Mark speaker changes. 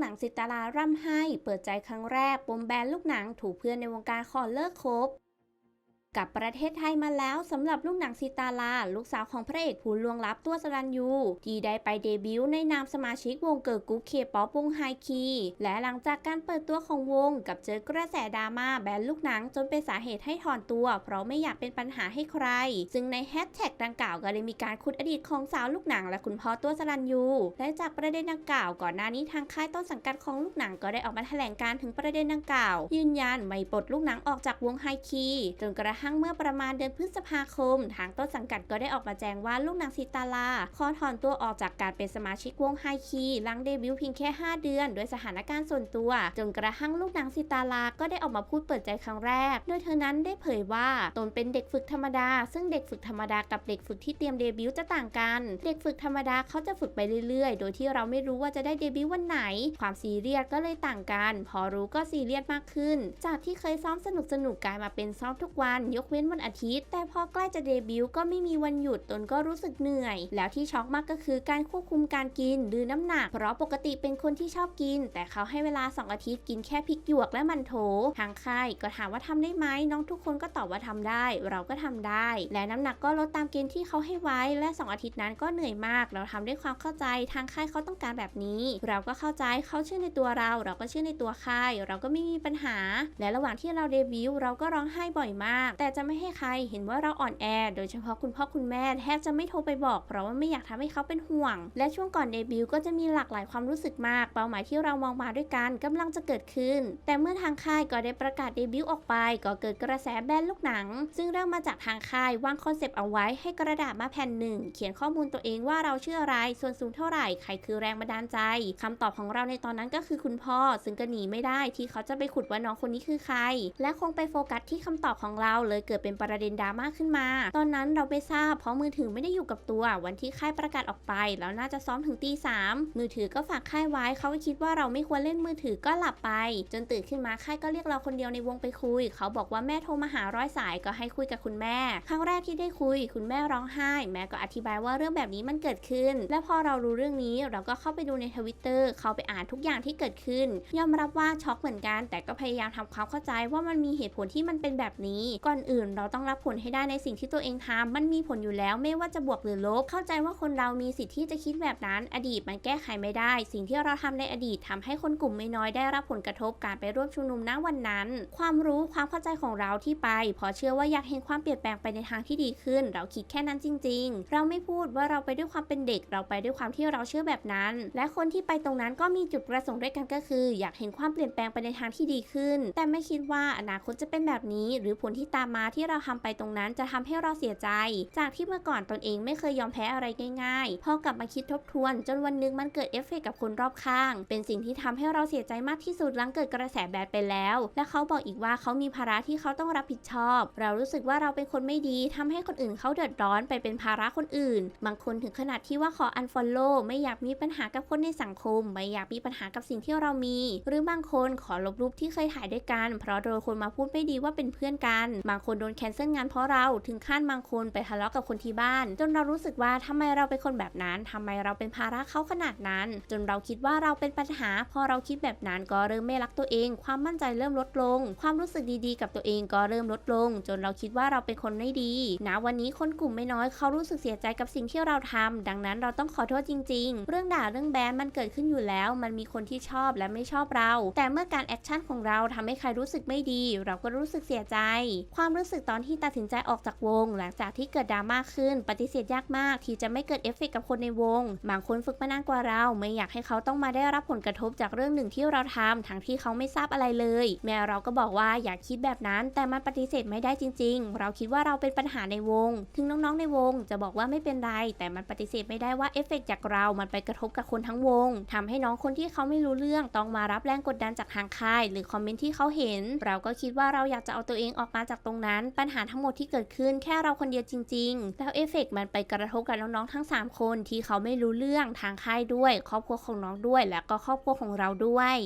Speaker 1: หนังสิตาราร่ำไห้ เปิดใจครั้งแรกปมแบนลูกหนังถูกเพื่อนในวงการขอเลิกคบ กลับประเทศไทยมาแล้วสำหรับลูกหนังสิตาลา ลูกสาวของพระเอกผู้ลวงลับตัวสรัญยูที่ได้ไปเดบิวต์ในนามสมาชิกวงเกิร์ลกรุ๊ปเคป๊อปวงไฮคี และหลังจากการเปิดตัวของวงกับเจอกระแสดราม่าแบนลูกหนังจนเป็นสาเหตุให้ถอนตัว เพราะไม่อยากเป็นปัญหาให้ใคร ซึ่งในแฮชแท็กดังกล่าวก็ได้มีการขุดอดีตของสาวลูกหนังและคุณพ่อตัวสรัญยูและจากประเด็นดังกล่าวก่อนหน้านี้ทางค่ายต้นสังกัดของลูกหนังก็ได้ออกมาแถลงการถึงประเด็นดังกล่าว ยืนยันไม่ปลดลูกหนังออกจากวงไฮคีจนกระทั่งเมื่อประมาณเดือนพฤษภาคม ทางต้นสังกัดก็ได้ออกมาแจ้งว่าลูกนังสิตาลาขอถอนตัวออกจากการเป็นสมาชิกวงไฮคีหลังเดบิวต์เพียงแค่ 5 เดือนโดยสถานการณ์ส่วนตัวจนกระทั่งลูกนังสิตาลาก็ได้ออกมาพูดเปิดใจครั้งแรก โดยเธอนั้นได้เผยว่าตนเป็นเด็กฝึกธรรมดา ซึ่งเด็กฝึกธรรมดากับเด็กฝึกที่เตรียมเดบิวต์จะต่างกัน เด็กฝึกธรรมดาเขาจะฝึกไปเรื่อยๆ โดยที่เราไม่รู้ว่าจะได้เดบิวต์วันไหน ความซีเรียสก็เลยต่างกัน พอรู้ก็ซีเรียสมากขึ้น จากที่เคยซ้อมสนุกสนุกๆกลายมาเป็นซ้อมทุกวันยกเว้นวันอาทิตย์ แต่พอใกล้จะเดบิวต์ก็ไม่มีวันหยุดตนก็รู้สึกเหนื่อย แล้วที่ช็อกมากก็คือการควบคุมการกินหรือน้ำหนัก เพราะปกติเป็นคนที่ชอบกิน แต่เขาให้เวลา 2 อาทิตย์กินแค่พริกหยวกและมันโถทางค่ายก็ถามว่าทำได้ไหมน้องทุกคนก็ตอบว่าทำได้ เราก็ทำได้ และน้ำหนักก็ลดตามเกณฑ์ที่เขาให้ไว้ และ 2 อาทิตย์นั้นก็เหนื่อยมาก เราทำด้วยความเข้าใจทางค่ายเขาต้องการแบบนี้ เราก็เข้าใจเขาเชื่อในตัวเรา เราก็เชื่อในตัวค่าย เราก็ไม่มีปัญหา และระหว่างที่เราเดบิวต์เราก็ร้องไห้บ่อยมากแต่จะไม่ให้ใครเห็นว่าเราอ่อนแอ โดยเฉพาะคุณพ่อคุณแม่แทบจะไม่โทรไปบอก เพราะว่าไม่อยากทำให้เขาเป็นห่วง และช่วงก่อนเดบิวต์ก็จะมีหลากหลายความรู้สึกมาก เป้าหมายที่เรามองมาด้วยกันกำลังจะเกิดขึ้น แต่เมื่อทางค่ายก็ได้ประกาศเดบิวต์ออกไป ก็เกิดกระแสแบนลูกหนัง ซึ่งเริ่มมาจากทางค่ายวางคอนเซปต์เอาไว้ให้กระดาษมาแผ่นหนึ่งเขียนข้อมูลตัวเองว่าเราชื่ออะไรส่วนสูงเท่าไหร่ใครคือแรงบันดาลใจคำตอบของเราในตอนนั้นก็คือคุณพ่อ ซึ่งก็หนีไม่ได้ที่เขาจะไปขุดว่าน้องคนนี้คือใคร และคงไปโฟกัสที่คำตอบของเราเลยเกิดเป็นประเด็นดราม่าขึ้นมา ตอนนั้นเราไม่ทราบเพราะมือถือไม่ได้อยู่กับตัว วันที่ค่ายประกาศออกไป แล้วน่าจะซ้อมถึงตีสามมือถือก็ฝากค่ายไว้เขาก็คิดว่าเราไม่ควรเล่นมือถือก็หลับไป จนตื่นขึ้นมาค่ายก็เรียกเราคนเดียวในวงไปคุย เขาบอกว่าแม่โทรมาหาร้อยสายก็ให้คุยกับคุณแม่ ครั้งแรกที่ได้คุย คุณแม่ร้องไห้ แม่ก็อธิบายว่าเรื่องแบบนี้มันเกิดขึ้น และพอเรารู้เรื่องนี้เราก็เข้าไปดูในทวิตเตอร์เขาไปอ่านทุกอย่างที่เกิดขึ้น ยอมรับว่าช็อกเหมือนกัน แต่ก็พยายามทำความเข้าใจว่ามันมีเหตุผลที่มันเป็นแบบนี้ ก่อนอื่น เราต้องรับผลให้ได้ในสิ่งที่ตัวเองทำมันมีผลอยู่แล้วไม่ว่าจะบวกหรือลบ เข้าใจว่าคนเรามีสิทธิ์ที่จะคิดแบบนั้น อดีตมันแก้ไขไม่ได้ สิ่งที่เราทำในอดีตทำให้คนกลุ่มไม่น้อยได้รับผลกระทบการไปร่วมชุมนุมณวันนั้น ความรู้ความเข้าใจของเราที่ไปพอเชื่อว่าอยากเห็นความเปลี่ยนแปลงไปในทางที่ดีขึ้น เราคิดแค่นั้นจริง ๆ เราไม่พูดว่าเราไปด้วยความเป็นเด็ก เราไปด้วยความที่เราเชื่อแบบนั้น และคนที่ไปตรงนั้นก็มีจุดประสงค์ด้วยกันก็คือ อยากเห็นความเปลี่ยนแปลงไปในทางที่ดีขึ้น แต่ไม่คิดว่าอนาคตจะเป็นแบบนี้ หรือผลที่ตามมาที่เราทำไปตรงนั้นจะทำให้เราเสียใจ จากที่เมื่อก่อนตนเองไม่เคยยอมแพ้อะไรง่ายๆ พอกลับมาคิดทบทวน จนวันหนึงมันเกิดเอฟเฟกต์กับคนรอบข้าง เป็นสิ่งที่ทำให้เราเสียใจมากที่สุดหลังเกิดกระแสแบดไปแล้ว และเขาบอกอีกว่าเขามีภาระที่เขาต้องรับผิดชอบ เรารู้สึกว่าเราเป็นคนไม่ดีทำให้คนอื่นเขาเดือดร้อนไปเป็นภาระคนอื่น บางคนถึงขนาดที่ว่าขอ unfollow ไม่อยากมีปัญหากับคนในสังคม ไม่อยากมีปัญหากับสิ่งที่เรามี หรือบางคนขอลบรูปที่เคยถ่ายด้วยกัน เพราะโดนคนมาพูดไม่ดีว่าเป็นเพื่อนกันบางคนโดนแคนเซิลงานเพราะเราถึงขั้นบางคนไปทะเลาะกับคนที่บ้าน จนเรารู้สึกว่าทำไมเราเป็นคนแบบนั้นทำไมเราเป็นภาระเขาขนาดนั้น จนเราคิดว่าเราเป็นปัญหา พอเราคิดแบบนั้นก็เริ่มไม่รักตัวเอง ความมั่นใจเริ่มลดลง ความรู้สึกดีๆ กับตัวเองก็เริ่มลดลง จนเราคิดว่าเราเป็นคนไม่ดีนะวันนี้คนกลุ่มไม่น้อยเขารู้สึกเสียใจกับสิ่งที่เราทำดังนั้นเราต้องขอโทษจริง ๆ เรื่องด่าเรื่องแบนมันเกิดขึ้นอยู่แล้ว มันมีคนที่ชอบและไม่ชอบเรา แต่เมื่อการแอคชั่นของเราทำให้ใครรู้สึกไม่ดี เราก็รู้สึกเสียใจ ความรู้สึกตอนที่ตัดสินใจออกจากวง หลังจากที่เกิดดราม่าขึ้น ปฏิเสธยากมาก ที่จะไม่เกิดเอฟเฟกต์กับคนในวง บางคนฝึกมานานกว่าเรา ไม่อยากให้เขาต้องมาได้รับผลกระทบจากเรื่องหนึ่งที่เราทำทั้งที่เขาไม่ทราบอะไรเลย แม่เราก็บอกว่าอย่าคิดแบบนั้น แต่มันปฏิเสธไม่ได้จริง ๆ เราคิดว่าเราเป็นปัญหาในวง ถึงน้องๆในวง จะบอกว่าไม่เป็นไร แต่มันปฏิเสธไม่ได้ว่าเอฟเฟกต์จากเรา มันไปกระทบกับคนทั้งวงทำให้น้องคนที่เขาไม่รู้เรื่องต้องมารับแรงกดดันจากทางค่าย หรือคอมเมนต์ที่เขาเห็น เราก็คิดว่าเราอยากจะเอาตัวเองออกมาจากตรงนั้น ปัญหาทั้งหมดที่เกิดขึ้นแค่เราคนเดียวจริง ๆ แล้วเอฟเฟกต์มันไปกระทบกับน้องๆทั้ง 3 คนที่เขาไม่รู้เรื่องทางค่ายด้วย ครอบครัวของน้องด้วย และก็ครอบครัวของเราด้วย